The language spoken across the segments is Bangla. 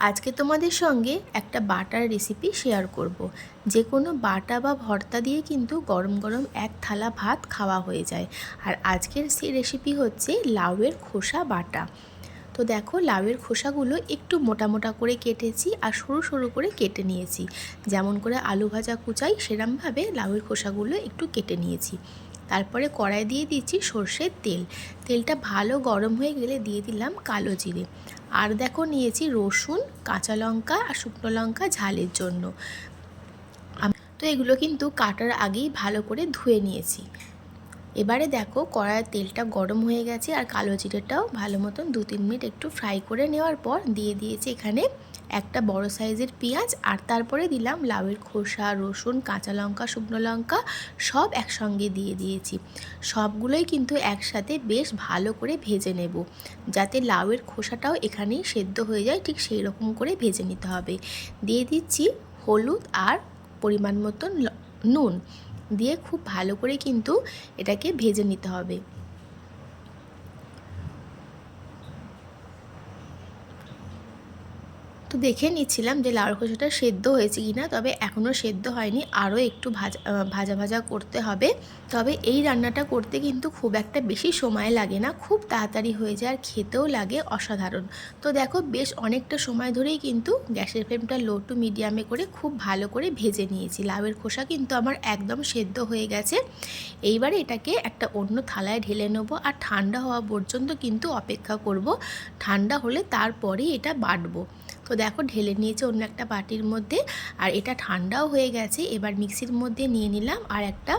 আজকে তোমাদের সঙ্গে একটা বাটার রেসিপি শেয়ার করব। যে কোনো বাটা বা ভর্তা দিয়ে কিন্তু গরম গরম এক থালা ভাত খাওয়া হয়ে যায়। আর আজকের সেই রেসিপি হচ্ছে লাউয়ের খোসা বাটা। তো দেখো, লাউয়ের খোসাগুলো একটু মোটা মোটা করে কেটেছি আর সরু সরু করে কেটে নিয়েছি। যেমন করে আলু ভাজা কুচাই, সেরমভাবে লাউয়ের খোসাগুলো একটু কেটে নিয়েছি। তারপরে কড়াই দিয়ে দিচ্ছি সর্ষের তেল। তেলটা ভালো গরম হয়ে গেলে দিয়ে দিলাম কালো জিরে। আর দেখো নিয়েছি রসুন, কাঁচা লঙ্কা আর শুকনো লঙ্কা ঝালের জন্য। তো এগুলো কিন্তু কাটার আগেই ভালো করে ধুয়ে নিয়েছি। এবারে দেখো কড়াইয়ের তেলটা গরম হয়ে গেছে আর কালো জিরেটাও ভালো মতন দু তিন মিনিট একটু ফ্রাই করে নেওয়ার পর দিয়ে দিয়েছি এখানে একটা বড় সাইজের পেঁয়াজ আর তারপরে দিলাম লাউয়ের খোসা, রসুন, কাঁচা লঙ্কা, শুকনো লঙ্কা সব একসঙ্গে দিয়ে দিয়েছি। সবগুলোই কিন্তু একসাথে বেশ ভালো করে ভেজে নেব যাতে লাউয়ের খোসাটাও এখানেই সেদ্ধ হয়ে যায়, ঠিক সেই রকম করে ভেজে নিতে হবে। দিয়ে দিচ্ছি হলুদ আর পরিমাণ মতন নুন। দিয়ে খুব ভালো করে কিন্তু এটাকে ভেজে নিতে হবে। তো দেখে নিচ্ছিলাম যে লাউর খোসাটা সেদ্ধ হয়েছে কি না তবে এখনও সেদ্ধ হয়নি। আরও একটু ভাজা ভাজা ভাজা করতে হবে। তবে এই রান্নাটা করতে কিন্তু খুব একটা বেশি সময় লাগে না, খুব তাড়াতাড়ি হয়ে যায় আর খেতেও লাগে অসাধারণ। তো দেখো, বেশ অনেকটা সময় ধরেই কিন্তু গ্যাসের ফ্লেমটা লো টু মিডিয়ামে করে খুব ভালো করে ভেজে নিয়েছি। লাউয়ের খোসা কিন্তু আমার একদম সেদ্ধ হয়ে গেছে। এইবারে এটাকে একটা অন্য থালায় ঢেলে নেব আর ঠান্ডা হওয়া পর্যন্ত কিন্তু অপেক্ষা করব। ঠান্ডা হলে তারপরেই এটা বাটবো। তো দেখো ঢেলে নিয়েছে অন্য একটা বাটির মধ্যে, আর এটা ঠান্ডাও হয়ে গেছে। এবার মিক্সির মধ্যে নিয়ে নিলাম আর একটা,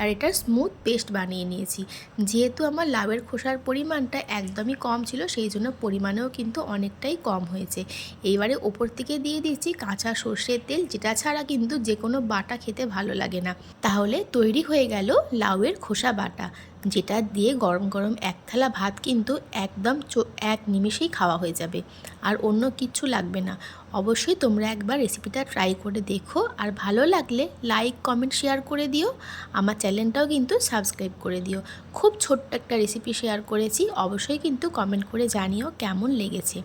আর এটা স্মুথ পেস্ট বানিয়ে নিয়েছি। যেহেতু আমার লাউয়ের খোসার পরিমাণটা একদমই কম ছিল, সেই জন্য পরিমাণেও কিন্তু অনেকটাই কম হয়েছে। এইবারে ওপর থেকে দিয়ে দিচ্ছি কাঁচা সর্ষের তেল, যেটা ছাড়া কিন্তু যে কোনো বাটা খেতে ভালো লাগে না। তাহলে তৈরি হয়ে গেল লাউয়ের খোসা বাটা। যেটা দিয়ে গরম গরম এক থালা ভাত কিন্তু একদম এক নিমিষেই খাওয়া হয়ে যাবে। আর অন্য কিচ্ছু লাগবে না। অবশ্যই তোমরা একবার রেসিপিটা ট্রাই করে দেখো। আর ভালো লাগলে লাইক কমেন্ট শেয়ার করে দিও। আমার চ্যানেলটাও কিন্তু সাবস্ক্রাইব করে দিও। খুব ছোট্ট একটা রেসিপি শেয়ার করেছি। অবশ্যই কিন্তু কমেন্ট করে জানিও কেমন লেগেছে।